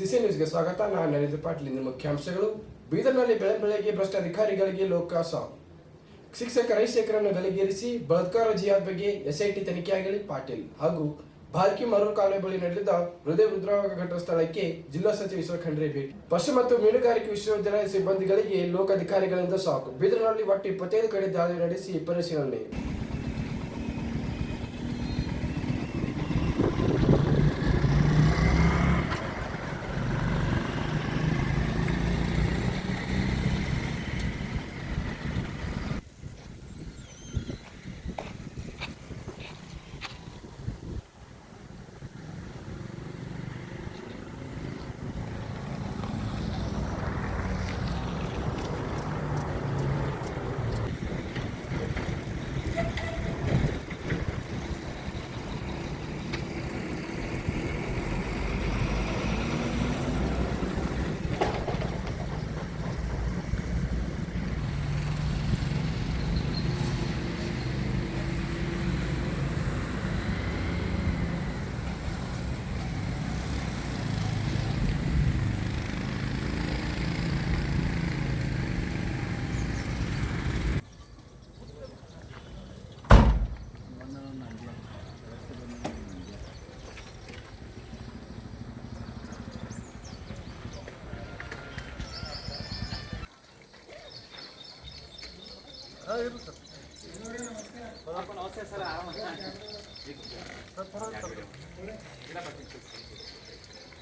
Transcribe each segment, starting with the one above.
CC ನ್ಯೂಸ್ಗೆ ಸ್ವಾಗತ. ನಾನು ನರೇಂದ್ರ ಪಾಟೀಲ್. ಇಂದಿನ ಮುಖ್ಯಾಂಶಗಳು. ಬೀದರ್ನಲ್ಲಿ ಬೆಳೆ ಬೆಳಗ್ಗೆ ಭ್ರಷ್ಟ ಅಧಿಕಾರಿಗಳಿಗೆ ಲೋಕಾಸ ಶಿಕ್ಷಕ ರೈಶೇಖರನ್ನು ಗಲಿಗೇರಿಸಿ ಬಲತ್ಕಾರ ಜಿಯಾದ್ ಬಗ್ಗೆ ಎಸ್ಐಟಿ ತನಿಖೆಯಾಗಲಿ ಪಾಟೀಲ್. ಹಾಗೂ ಭಾಲ್ಕಿ ಮರು ಕಾಲುವೆ ಬಳಿ ನಡೆದ ಹೃದಯ ಉದ್ರಾವಕ ಘಟನ ಸ್ಥಳಕ್ಕೆ ಜಿಲ್ಲಾ ಸಚಿವ ಈಶ್ವರ ಖಂಡ್ರೆ ಭೇಟಿ. ಪಶು ಮತ್ತು ಮೀನುಗಾರಿಕೆ ವಿಶ್ವವಿದ್ಯಾಲಯ ಸಿಬ್ಬಂದಿಗಳಿಗೆ ಲೋಕಾಧಿಕಾರಿಗಳಿಂದ ಸಾಕು. ಬೀದರ್ನಲ್ಲಿ ಒಟ್ಟು ಇಪ್ಪತ್ತೈದು ಕಡೆ ದಾಳಿ ನಡೆಸಿ ಪರಿಶೀಲನೆ.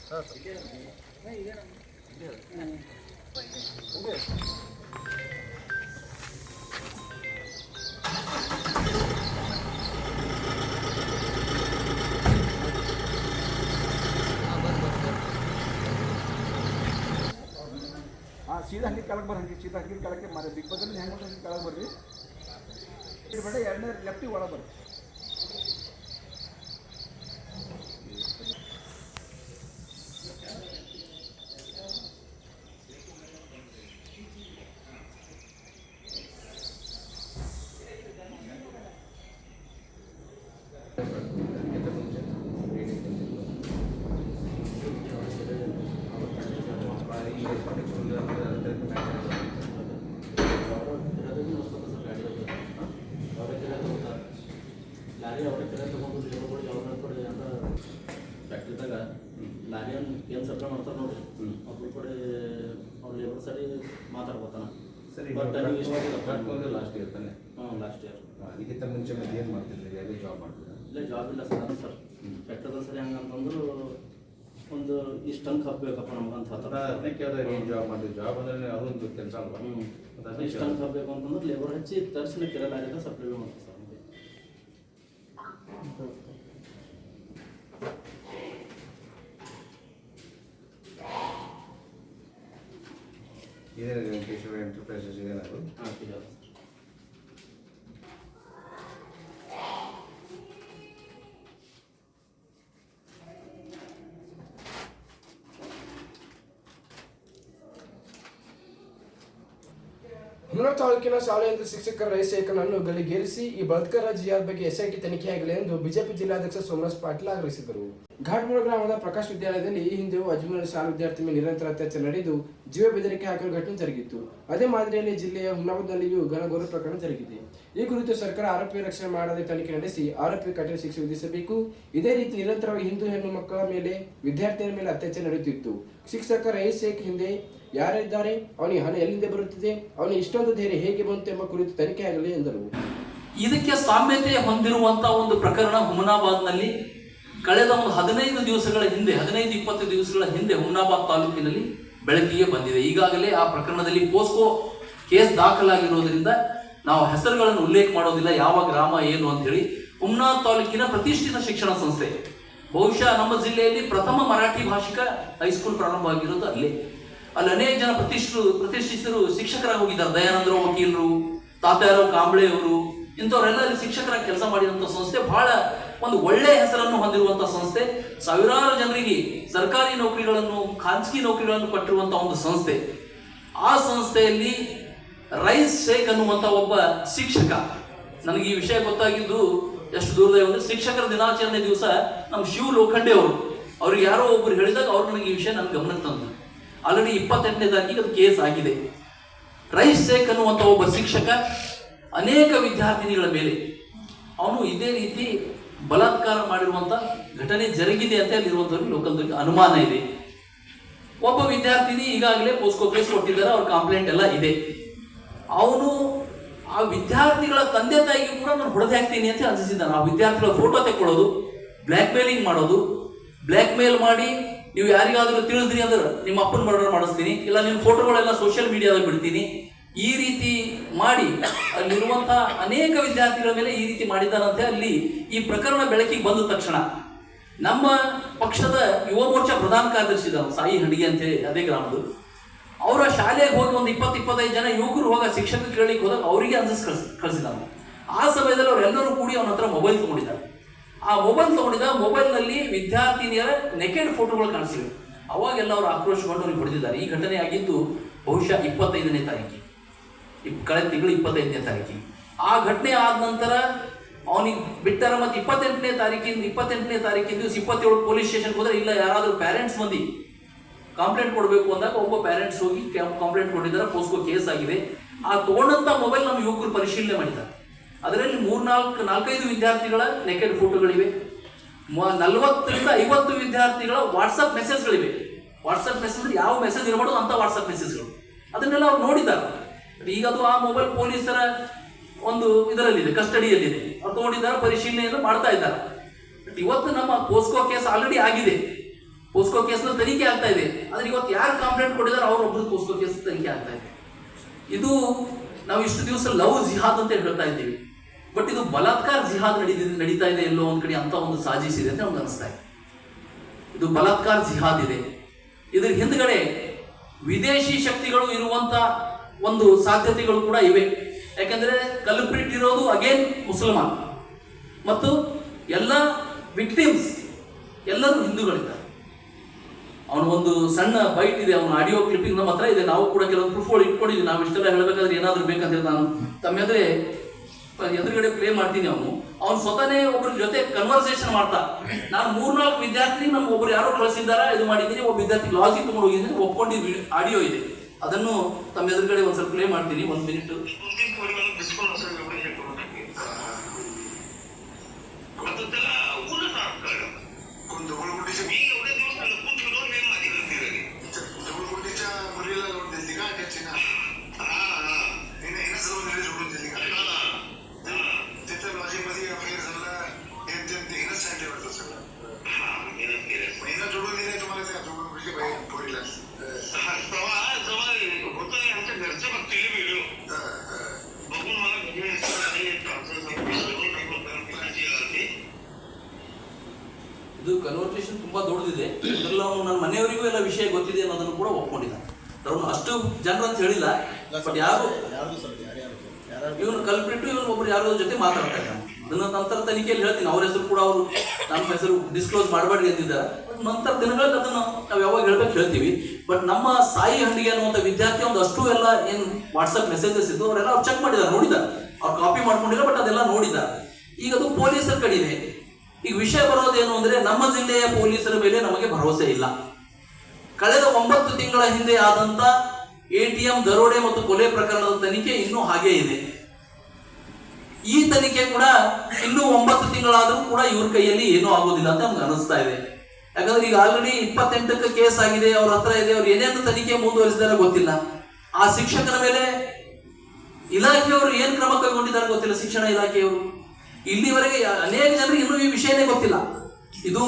ಸರ್ ಸೀದಾ ಹಂಗೆ ಕೆಳಗೆ ಬರ್ರಿ ಸೀದಾ ಹಂಗೆ ಕೆಳಕ್ಕೆ ಮಾರಿ ಬಿಗ್ ಬಜಾರ್ ಹೆಂಗೆ ಹಂಗೆ ಕೆಳಗೆ ಬರ್ರಿ. ಬೇಡ, ಎರಡನೇ ಲೆಫ್ಟಿಗೆ ಒಳಗೆ ಬರ್ರಿ. ತಗೊಂಡು ಲೇಬರ್ಗಳು ಯಾವಾಗ ಕಡೆ ಅಂತ ಫ್ಯಾಕ್ಟ್ರಿದಾಗ ಲಾರಿ ಏನು ಸಪ್ಲೈ ಮಾಡ್ತಾರೆ ನೋಡ್ರಿ ಅವ್ರ ಕಡೆ ಅವ್ರ ಲೇಬರ್ ಸರಿ ಮಾತಾಡ್ಬೋತಾನ ಸರಿ ಬಟ್ ಲಾಸ್ಟ್ ಇಯರ್ ತಾನೆ ಹ್ಞೂ ಲಾಸ್ಟ್ ಇಯರ್ ಇದಕ್ಕಿಂತ ಮುಂಚೆ ಮತ್ತೆ ಏನು ಮಾಡ್ತಿದ್ರಿ? ಜಾಬ್ ಮಾಡ್ತಿದ್ರಿ? ಇಲ್ಲೇ ಜಾಬ್ ಇಲ್ಲ ಸರ್ ಸರ್. ಫ್ಯಾಕ್ಟ್ರಿದ ಸರಿ ಹಂಗಂತಂದ್ರು ಒಂದು ಇಷ್ಟು ಟನ್ ನಮ್ಗಂತ ಅದನ್ನೇ ಕೇಳಿದ್ರೆ ಏನು ಜಾಬ್ ಮಾಡಿದ್ವಿ ಜಾಬ್ ಅಂದ್ರೆ ಅದೊಂದು ಕೆಲಸ ಅಲ್ವಾ? ಹ್ಞೂ ಮತ್ತೆ ಅದನ್ನೇ ಇಷ್ಟು ಟನ್ ಕಪ್ ಬೇಕು ಅಂತಂದ್ರೆ ಲೇಬರ್ ಹಚ್ಚಿ ತರಿಸಿನ ಲಾರಿದ ಸಪ್ಲೈ ಮಾಡ್ತಾರೆ ಸರ್ ನಮಗೆ ಇದೇನಿದೆ ವೆಂಕಟೇಶ್ವರ ಎಂಟರ್ಪ್ರೈಸಸ್ ಇದೇನದು ಹಾಂ ಹುಮನಾ ತಾಲೂಕಿನ ಶಾಲೆಯಿಂದ ಶಿಕ್ಷಕರ ರೈಶೇಖರನ್ನು ಗಲಿಗೇರಿಸಿ ಈ ಬಲಾತ್ಕಾರ ಜಿಯಾದ ಬಗ್ಗೆ ಎಸ್ಐಟಿ ತನಿಖೆಯಾಗಲಿ ಎಂದು ಬಿಜೆಪಿ ಜಿಲ್ಲಾಧ್ಯಕ್ಷ ಸೋಮರಾಜ್ ಪಾಟೀಲ್ ಆಗ್ರಹಿಸಿದರು. ಘಾಟ್ಮೂರು ಗ್ರಾಮದ ಪ್ರಕಾಶ್ ವಿದ್ಯಾಲಯದಲ್ಲಿ ಈ ಹಿಂದೆ ಅಜ್ಮೀರ್ ಶಾಲಾ ವಿದ್ಯಾರ್ಥಿ ಮೇಲೆ ನಿರಂತರ ಅತ್ಯಾಚಾರ ನಡೆದು ಜೀವ ಬೆದರಿಕೆ ಹಾಕಿರುವ ಘಟನೆ ಜರುಗಿತ್ತು. ಅದೇ ಮಾದರಿಯಲ್ಲಿ ಜಿಲ್ಲೆಯ ಹುಮನಾಬಾದ್ನಲ್ಲಿಯೂ ಘನಘೋರ ಪ್ರಕರಣ ಜರುಗಿದೆ. ಈ ಕುರಿತು ಸರ್ಕಾರ ಆರೋಪಿ ರಕ್ಷಣೆ ಮಾಡದೆ ತನಿಖೆ ನಡೆಸಿ ಆರೋಪಿ ಕಠಿಣ ಶಿಕ್ಷೆ ವಿಧಿಸಬೇಕು. ಇದೇ ರೀತಿ ನಿರಂತರವಾಗಿ ಹಿಂದೂ ಹೆಣ್ಣು ಮಕ್ಕಳ ಮೇಲೆ ವಿದ್ಯಾರ್ಥಿಗಳ ಮೇಲೆ ಅತ್ಯಾಚಾರ ನಡೆಯುತ್ತಿತ್ತು. ಶಿಕ್ಷಕ ರೈಸ್ ಹಿಂದೆ ಯಾರಿದ್ದಾರೆ? ಅವನಿಗೆ ಹಣ ಎಲ್ಲಿಂದ ಬರುತ್ತಿದೆ? ಅವನಿಗೆ ಇಷ್ಟೊಂದು ಧೈರ್ಯ ಹೇಗೆ ಬಂತು ಎಂಬ ಕುರಿತು ತನಿಖೆ ಆಗಲಿ ಎಂದರು. ಇದಕ್ಕೆ ಸಾಮ್ಯತೆ ಹೊಂದಿರುವಂತಹ ಒಂದು ಪ್ರಕರಣ ಹುಮನಾಬಾದ್ನಲ್ಲಿ ಕಳೆದ ಒಂದು ಹದಿನೈದು ದಿವಸಗಳ ಹಿಂದೆ, ಹದಿನೈದು ಇಪ್ಪತ್ತು ದಿವಸಗಳ ಹಿಂದೆ ಹುಮನಾಬಾದ್ ತಾಲೂಕಿನಲ್ಲಿ ಬೆಳಕಿಗೆ ಬಂದಿದೆ. ಈಗಾಗಲೇ ಆ ಪ್ರಕರಣದಲ್ಲಿ ಪೋಸ್ಕೋ ಕೇಸ್ ದಾಖಲಾಗಿರೋದ್ರಿಂದ ನಾವು ಹೆಸರುಗಳನ್ನು ಉಲ್ಲೇಖ ಮಾಡೋದಿಲ್ಲ. ಯಾವ ಗ್ರಾಮ ಏನು ಅಂತ ಹೇಳಿ ಉಮ್ನಾ ತಾಲೂಕಿನ ಪ್ರತಿಷ್ಠಿತ ಶಿಕ್ಷಣ ಸಂಸ್ಥೆ. ಬಹುಶಃ ನಮ್ಮ ಜಿಲ್ಲೆಯಲ್ಲಿ ಪ್ರಥಮ ಮರಾಠಿ ಭಾಷಿಕ ಹೈಸ್ಕೂಲ್ ಪ್ರಾರಂಭ ಆಗಿರೋದು ಅಲ್ಲಿ. ಅಲ್ಲಿ ಅನೇಕ ಜನ ಪ್ರತಿಷ್ಠರು ಪ್ರತಿಷ್ಠಿತರು ಶಿಕ್ಷಕರಾಗಿ ಹೋಗಿದ್ದಾರೆ. ದಯಾನಂದರಾವ್ ವಕೀಲರು ತಾತಾರಾವ್ ಕಾಂಬಳೆ ಅವರು ಇಂಥವರೆಲ್ಲ ಶಿಕ್ಷಕರಾಗಿ ಕೆಲಸ ಮಾಡಿದಂಥ ಸಂಸ್ಥೆ. ಬಹಳ ಒಂದು ಒಳ್ಳೆಯ ಹೆಸರನ್ನು ಹೊಂದಿರುವಂಥ ಸಂಸ್ಥೆ. ಸಾವಿರಾರು ಜನರಿಗೆ ಸರ್ಕಾರಿ ನೌಕರಿಗಳನ್ನು, ಖಾಸಗಿ ನೌಕರಿಗಳನ್ನು ಕೊಟ್ಟಿರುವಂತಹ ಒಂದು ಸಂಸ್ಥೆ. ಆ ಸಂಸ್ಥೆಯಲ್ಲಿ ರೈಸ್ ಶೇಖ್ ಅನ್ನುವಂತ ಒಬ್ಬ ಶಿಕ್ಷಕ. ನನಗೆ ಈ ವಿಷಯ ಗೊತ್ತಾಗಿದ್ದು ಎಷ್ಟು ದೂರದ ಒಂದು ಶಿಕ್ಷಕರ ದಿನಾಚರಣೆ ದಿವಸ ನಮ್ಮ ಶಿವ ಲೋಖಂಡೆ ಅವರು. ಅವ್ರಿಗೆ ಯಾರೋ ಒಬ್ಬರು ಹೇಳಿದಾಗ ಅವ್ರು ನನಗೆ ಈ ವಿಷಯ ನನ್ನ ಗಮನಕ್ಕೆ ತಂದರು. ಆಲ್ರೆಡಿ ಇಪ್ಪತ್ತೆಂಟನೇ ತಾರೀಕಿಗೆ ಅದು ಕೇಸ್ ಆಗಿದೆ. ರೈಸ್ ಶೇಖ್ ಅನ್ನುವಂಥ ಒಬ್ಬ ಶಿಕ್ಷಕ ಅನೇಕ ವಿದ್ಯಾರ್ಥಿನಿಗಳ ಮೇಲೆ ಅವನು ಇದೇ ರೀತಿ ಬಲಾತ್ಕಾರ ಮಾಡಿರುವಂತ ಘಟನೆ ಜರುಗಿದೆ ಅಂತ ಅಲ್ಲಿರುವಂಥವ್ರಿಗೆ ಲೋಕಲ್ದಲ್ಲಿ ಅನುಮಾನ ಇದೆ. ಒಬ್ಬ ವಿದ್ಯಾರ್ಥಿನಿ ಈಗಾಗಲೇ ಪೋಸ್ಕೋ ಕೇಸ್ ಕೊಟ್ಟಿದ್ದಾರೆ, ಅವ್ರ ಕಂಪ್ಲೇಂಟ್ ಎಲ್ಲ ಇದೆ. ಅವನು ಆ ವಿದ್ಯಾರ್ಥಿಗಳ ತಂದೆ ತಾಯಿಗೆ ಕೂಡ ನಾನು ಹೊಡೆದು ಹಾಕ್ತೀನಿ ಅಂತ ಅನಿಸಿದ್ದಾನೆ. ಆ ವಿದ್ಯಾರ್ಥಿಗಳ ಫೋಟೋ ತೆಕ್ಕೊಳ್ಳೋದು ಬ್ಲ್ಯಾಕ್ ಮೇಲಿಂಗ್ ಮಾಡೋದು ಬ್ಲ್ಯಾಕ್ ಮೇಲ್ ಮಾಡಿ ನೀವು ಯಾರಿಗಾದರೂ ತಿಳಿದ್ರಿ ಅಂದ್ರೆ ನಿಮ್ಮ ಅಪ್ಪನ ಮರ್ಡರ್ ಮಾಡಿಸ್ತೀನಿ, ಇಲ್ಲ ನಿಮ್ಮ ಫೋಟೋಗಳೆಲ್ಲ ಸೋಷಿಯಲ್ ಮೀಡಿಯಾದಲ್ಲಿ ಬಿಡ್ತೀನಿ. ಈ ರೀತಿ ಮಾಡಿ ಅಲ್ಲಿರುವಂತಹ ಅನೇಕ ವಿದ್ಯಾರ್ಥಿಗಳ ಮೇಲೆ ಈ ರೀತಿ ಮಾಡಿದ್ದಾನಂತೆ. ಅಲ್ಲಿ ಈ ಪ್ರಕರಣ ಬೆಳಕಿಗೆ ಬಂದ ತಕ್ಷಣ ನಮ್ಮ ಪಕ್ಷದ ಯುವ ಮೋರ್ಚಾ ಪ್ರಧಾನ ಕಾರ್ಯದರ್ಶಿ ಸಾಯಿ ಹಂಡಿಗೆ ಅಂತೇಳಿ ಅದೇ ಗ್ರಾಮದ್ದು. ಅವರ ಶಾಲೆಗೆ ಹೋಗಿ ಒಂದು ಇಪ್ಪತ್ತು, ಇಪ್ಪತ್ತೈದು ಜನ ಯುವಕರು ಹೋಗ ಶಿಕ್ಷಕ ಕೇಳಲಿಕ್ಕೆ ಹೋದಾಗ ಅವರಿಗೆ ಅನ್ಸಿಸ್ ಕಳ್ಸಿ ಆ ಸಮಯದಲ್ಲಿ ಅವರೆಲ್ಲರೂ ಕೂಡಿ ಅವನ ಹತ್ರ ಮೊಬೈಲ್ ತಗೊಂಡಿದ್ದಾರೆ. ಆ ಮೊಬೈಲ್ ತಗೊಂಡಿದ್ದ ಮೊಬೈಲ್ನಲ್ಲಿ ವಿದ್ಯಾರ್ಥಿನಿಯರ ನೆಕೆಡ್ ಫೋಟೋಗಳು ಕಾಣಿಸಿವೆ. ಅವಾಗೆಲ್ಲ ಅವರು ಆಕ್ರೋಶಗೊಂಡು ಅವ್ರಿಗೆ ಹೊಡೆದಿದ್ದಾರೆ. ಈ ಘಟನೆ ಆಗಿದ್ದು ಬಹುಶಃ ಇಪ್ಪತ್ತೈದನೇ ತಾರೀಕಿಗೆ ಕಳೆದ ತಿಂಗಳು ಇಪ್ಪತ್ತೈದನೇ ತಾರೀಕಿಗೆ ಆ ಘಟನೆ ಆದ ನಂತರ ಅವನಿಗೆ ಬಿಟ್ಟಾರ ಮತ್ತೆ ಇಪ್ಪತ್ತೆಂಟನೇ ತಾರೀಕಿಂದ ಇಪ್ಪತ್ತೆಂಟನೇ ತಾರೀಕಿನ ದಿವಸ ಇಪ್ಪತ್ತೇಳು ಪೊಲೀಸ್ ಸ್ಟೇಷನ್ಗೆ ಹೋದ್ರೆ ಇಲ್ಲ, ಯಾರಾದರೂ ಪ್ಯಾರೆಂಟ್ಸ್ ಮಂದಿ ಕಂಪ್ಲೇಂಟ್ ಕೊಡಬೇಕು ಅಂದಾಗ ಒಬ್ಬ ಪೇರೆಂಟ್ಸ್ ಹೋಗಿ ಕಂಪ್ಲೇಂಟ್ ಕೊಟ್ಟಿದ್ದಾರೆ, ಪೋಸ್ಕೋ ಕೇಸ್ ಆಗಿದೆ. ಆ ತಗೊಂಡಂತ ಮೊಬೈಲ್ ನಮ್ಮ ಯುವಕರು ಪರಿಶೀಲನೆ ಮಾಡಿದ್ದಾರೆ. ಅದರಲ್ಲಿ ಮೂರ್ನಾಲ್ಕು ನಾಲ್ಕೈದು ವಿದ್ಯಾರ್ಥಿಗಳ ನೆಕೆಡ್ ಫೋಟೋಗಳಿವೆ ನಲವತ್ತರಿಂದ ಐವತ್ತು ವಿದ್ಯಾರ್ಥಿಗಳ ವಾಟ್ಸಪ್ ಮೆಸೇಜ್ಗಳಿವೆ ವಾಟ್ಸಪ್ ಮೆಸೇಜ್ ಯಾವ ಮೆಸೇಜ್ ಇರಬಾರ್ದು ಅಂತ ವಾಟ್ಸಪ್ ಮೆಸೇಜ್ಗಳು ಅದನ್ನೆಲ್ಲ ಅವ್ರು ನೋಡಿದ್ದಾರೆ. ಈಗ ಅದು ಆ ಮೊಬೈಲ್ ಪೊಲೀಸರ ಒಂದು ಇದರಲ್ಲಿದೆ ಕಸ್ಟಡಿಯಲ್ಲಿದೆ ಅವ್ರು ತಗೊಂಡಿದ್ದಾರೆ, ಪರಿಶೀಲನೆಯನ್ನು ಮಾಡ್ತಾ ಇದ್ದಾರೆ. ಬಟ್ ಇವತ್ತು ನಮ್ಮ ಪೋಸ್ಕೋ ಕೇಸ್ ಆಲ್ರೆಡಿ ಆಗಿದೆ. ಪೋಸ್ಕೋ ಕೇಸ್ನ ತನಿಖೆ ಆಗ್ತಾ ಇದೆ. ಆದ್ರೆ ಇವತ್ತು ಯಾರು ಕಂಪ್ಲೇಂಟ್ ಕೊಟ್ಟಿದ್ದಾರೆ ಅವ್ರೊಬ್ರು ಪೋಸ್ಕೋ ಕೇಸ್ ತನಿಖೆ ಆಗ್ತಾ ಇದೆ. ಇದು ನಾವು ಇಷ್ಟು ದಿವಸ ಲವ್ ಜಿಹಾದ್ ಅಂತ ಹೇಳ್ತಾ ಇದ್ದೀವಿ. ಬಟ್ ಇದು ಬಲಾತ್ಕಾರ ಜಿಹಾದ್ ನಡೀ ನಡೀತಾ ಇದೆ ಎಲ್ಲೋ ಒಂದ್ ಕಡೆ ಅಂತ ಒಂದು ಸಾಜಿಸ್ ಇದೆ ಅಂತ ನಮ್ಗೆ ಅನಿಸ್ತಾ ಇದೆ. ಇದು ಬಲಾತ್ಕಾರ ಜಿಹಾದ್ ಇದೆ. ಇದ್ರ ಹಿಂದ್ಗಡೆ ವಿದೇಶಿ ಶಕ್ತಿಗಳು ಇರುವಂತ ಒಂದು ಸಾಧ್ಯತೆಗಳು ಕೂಡ ಇವೆ. ಯಾಕಂದ್ರೆ ಕಲ್ಪ್ರಿಟ್ ಇರೋದು ಅಗೇನ್ ಮುಸಲ್ಮಾನ್. ಮತ್ತು ಎಲ್ಲ ವಿಕ್ಟಿಮ್ಸ್ ಎಲ್ಲರೂ ಹಿಂದೂಗಳಿದ್ದಾರೆ. ಅವನ ಒಂದು ಸಣ್ಣ ಬೈಟ್ ಇದೆ, ಅವನ ಆಡಿಯೋ ಕ್ಲಿಪ್ಪಿಂಗ್ ನಮ್ಮ ಹತ್ರ ಇದೆ. ನಾವು ಕೂಡ ಕೆಲವೊಂದು ಪ್ರೂಫ್ಗಳು ಇಟ್ಕೊಂಡಿದ್ವಿ. ನಾವು ಇಷ್ಟೆಲ್ಲ ಹೇಳಬೇಕಾದ್ರೆ ಏನಾದರೂ ಬೇಕಂತ ನಾನು ತಮ್ಮ ಎದುರೇ ಎದುರುಗಡೆ ಪ್ಲೇ ಮಾಡ್ತೀನಿ ಅವನು. ಅವ್ನು ಸ್ವತಃನೇ ಒಬ್ಬರ ಜೊತೆ ಕನ್ವರ್ಸೇಷನ್ ಮಾಡ್ತಾ. ನಾನು ಮೂರ್ನಾಲ್ಕು ವಿದ್ಯಾರ್ಥಿ ನಮ್ಗೆ ಒಬ್ರು ಯಾರೋ ಕಳಿಸಿದ್ದಾರ, ಇದು ಮಾಡಿದ್ದೀನಿ. ಒಬ್ಬ ವಿದ್ಯಾರ್ಥಿ ಲಾಜಿಕ್ ತಗೊಂಡು ಹೋಗಿದ್ದೀನಿ, ಒಪ್ಕೊಂಡಿದ್ದು ಆಡಿಯೋ ಇದೆ. ಅದನ್ನು ತಮ್ಮ ಎದುರುಗಡೆ ಒಂದ್ಸಲ ಪ್ಲೇ ಮಾಡ್ತೀನಿ. ಒಂದು ಮಿನಿಟ್ ಕನ್ವರ್ಸೇಷನ್ ತುಂಬಾ ದೊಡ್ಡದಿದೆ. ಅದ್ರಲ್ಲಿ ಅವನು ನನ್ನ ಮನೆಯವರಿಗೂ ಎಲ್ಲ ವಿಷಯ ಗೊತ್ತಿದೆ ಅನ್ನೋದನ್ನು ಕೂಡ ಒಪ್ಕೊಂಡಿದ್ದಾನೆ. ಅವನು ಅಷ್ಟು ಜನರು ಅಂತ ಹೇಳಿಲ್ಲ. ಬಟ್ ಯಾರು ಇವನು ಕಲ್ಪಿಟ್ಟು ಇವನು ಒಬ್ರು ಯಾರೋ ಜೊತೆ ಮಾತಾಡ್ತಾ ಇದ್ದಾನೆ. ಅದನ್ನ ನಂತರ ತನಿಖೆಯಲ್ಲಿ ಹೇಳ್ತೀನಿ. ಅವ್ರ ಹೆಸರು ಕೂಡ ಅವರು ನಮ್ಮ ಹೆಸರು ಡಿಸ್ಕ್ಲೋಸ್ ಮಾಡಬೇಡಿ ಅಂತಿದ್ದಾರೆ. ನಂತರ ದಿನಗಳಲ್ಲಿ ಅದನ್ನು ನಾವು ಯಾವಾಗ ಹೇಳ್ಬೇಕು ಹೇಳ್ತೀವಿ. ಬಟ್ ನಮ್ಮ ಸಾಯಿ ಹಂಡಿಗೆ ಅನ್ನುವಂಥ ವಿದ್ಯಾರ್ಥಿ ಒಂದು ಅಷ್ಟು ಎಲ್ಲ ಏನು ವಾಟ್ಸಪ್ ಮೆಸೇಜಸ್ ಇದ್ದು ಅವರೆಲ್ಲ ಅವ್ರು ಚೆಕ್ ಮಾಡಿದ್ದಾರೆ. ನೋಡಿದ್ದಾರೆ. ಅವ್ರು ಕಾಪಿ ಮಾಡ್ಕೊಂಡಿಲ್ಲ ಬಟ್ ಅದೆಲ್ಲ ನೋಡಿದ್ದಾರೆ. ಈಗ ಅದು ಪೊಲೀಸರ ಕಡೆ ಇದೆ ಈಗ ವಿಷಯ ಬರೋದೇನು ಅಂದ್ರೆ ನಮ್ಮ ಜಿಲ್ಲೆಯ ಪೊಲೀಸರ ಮೇಲೆ ನಮಗೆ ಭರವಸೆ ಇಲ್ಲ. ಕಳೆದ ಒಂಬತ್ತು ತಿಂಗಳ ಹಿಂದೆ ಆದಂತ ಎಟಿಎಂ ದರೋಡೆ ಮತ್ತು ಕೊಲೆ ಪ್ರಕರಣದ ತನಿಖೆ ಇನ್ನೂ ಹಾಗೇ ಇದೆ. ಈ ತನಿಖೆ ಕೂಡ ಇನ್ನೂ ಒಂಬತ್ತು ತಿಂಗಳಾದರೂ ಕೂಡ ಇವ್ರ ಕೈಯಲ್ಲಿ ಏನೂ ಆಗೋದಿಲ್ಲ ಅಂತ ನಮ್ಗೆ ಅನಿಸ್ತಾ ಇದೆ. ಯಾಕಂದ್ರೆ ಈಗ ಆಲ್ರೆಡಿ ಇಪ್ಪತ್ತೆಂಟಕ್ಕೆ ಕೇಸ್ ಆಗಿದೆ, ಅವ್ರ ಹತ್ರ ಇದೆ, ಅವ್ರು ಏನೇನು ತನಿಖೆ ಮುಂದುವರಿಸಿದಾರೆ ಗೊತ್ತಿಲ್ಲ. ಆ ಶಿಕ್ಷಕನ ಮೇಲೆ ಇಲಾಖೆಯವರು ಏನ್ ಕ್ರಮ ಕೈಗೊಂಡಿದ್ದಾರೆ ಗೊತ್ತಿಲ್ಲ, ಶಿಕ್ಷಣ ಇಲಾಖೆಯವರು. ಇಲ್ಲಿವರೆಗೆ ಅನೇಕ ಜನರಿಗೆ ಇನ್ನೂ ಈ ವಿಷಯನೇ ಗೊತ್ತಿಲ್ಲ. ಇದು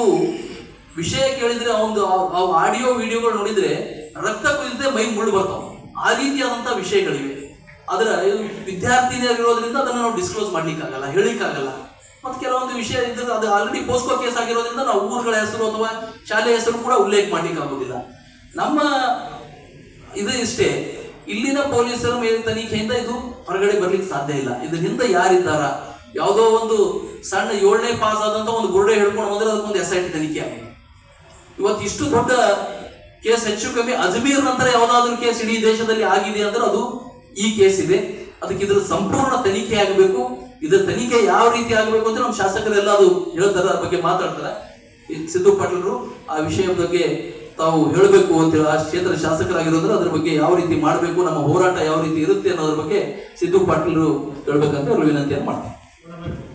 ವಿಷಯ ಕೇಳಿದ್ರೆ ಅವನು ಆಡಿಯೋ ವಿಡಿಯೋಗಳು ನೋಡಿದ್ರೆ ರಕ್ತ ಕುದಿದ್ರೆ ಮೈ ಮುಳ್ಳು ಬರ್ತಾವೆ. ಆ ರೀತಿಯಾದಂಥ ವಿಷಯಗಳಿವೆ. ಅದರ ವಿದ್ಯಾರ್ಥಿನಿಯಾಗಿರೋದ್ರಿಂದ ಅದನ್ನ ನಾವು ಡಿಸ್ಕ್ಲೋಸ್ ಮಾಡ್ಲಿಕ್ಕಾಗಲ್ಲ ಹೇಳಿಕ್ಕಾಗಲ್ಲ ಮತ್ತೆ ಕೆಲವೊಂದು ವಿಷಯ ಇದ್ರೆ ಅದು ಆಲ್ರೆಡಿ ಪೋಸ್ಕೋ ಕೇಸ್ ಆಗಿರೋದ್ರಿಂದ ನಾವು ಊರುಗಳ ಹೆಸರು ಅಥವಾ ಶಾಲೆಯ ಹೆಸರು ಕೂಡ ಉಲ್ಲೇಖ ಮಾಡ್ಲಿಕ್ಕಾಗೋದಿಲ್ಲ. ನಮ್ಮ ಇದು ಇಷ್ಟೇ. ಇಲ್ಲಿನ ಪೊಲೀಸರ ಮೇಲೆ ತನಿಖೆಯಿಂದ ಇದು ಹೊರಗಡೆ ಬರ್ಲಿಕ್ಕೆ ಸಾಧ್ಯ ಇಲ್ಲ. ಇದರಿಂದ ಹಿಂದೆ ಯಾರಿದ್ದಾರ? ಯಾವುದೋ ಒಂದು ಸಣ್ಣ ಏಳನೇ ಪಾಸ್ ಆದಂತ ಒಂದು ಗುರುಡೆ ಹೇಳ್ಕೊಂಡು ಬಂದ್ರೆ ಅದಕ್ಕೊಂದು ಎಸ್ ಐ ಟಿ ತನಿಖೆ ಇವತ್ತು ಇಷ್ಟು ದೊಡ್ಡ ಕೇಸ್ ಹೆಚ್ಚು ಕಮ್ಮಿ ಅಜ್ಮೀರ್ ನಂತರ ಯಾವುದಾದ್ರೂ ಕೇಸ್ ಇಡೀ ದೇಶದಲ್ಲಿ ಆಗಿದೆ ಅಂದ್ರೆ ಅದು ಈ ಕೇಸ್ ಇದೆ. ಅದಕ್ಕೆ ಇದ್ರ ಸಂಪೂರ್ಣ ತನಿಖೆ ಆಗಬೇಕು. ಇದ್ರ ತನಿಖೆ ಯಾವ ರೀತಿ ಆಗಬೇಕು ಅಂತ ನಮ್ಮ ಶಾಸಕರೆಲ್ಲ ಅದು ಹೇಳ್ತಾರೆ, ಅದ್ರ ಬಗ್ಗೆ ಮಾತಾಡ್ತಾರೆ. ಸಿದ್ದು ಪಾಟೀಲರು ಆ ವಿಷಯ ಬಗ್ಗೆ ತಾವು ಹೇಳಬೇಕು ಅಂತೇಳಿ ಆ ಕ್ಷೇತ್ರ ಶಾಸಕರಾಗಿರೋದ್ರೆ ಅದ್ರ ಬಗ್ಗೆ ಯಾವ ರೀತಿ ಮಾಡಬೇಕು, ನಮ್ಮ ಹೋರಾಟ ಯಾವ ರೀತಿ ಇರುತ್ತೆ ಅನ್ನೋದ್ರ ಬಗ್ಗೆ ಸಿದ್ದು ಪಾಟೀಲರು ಹೇಳ್ಬೇಕಂತ ಅವರು ವಿನಂತಿಯನ್ನು ಮಾಡ್ತಾರೆ What am I?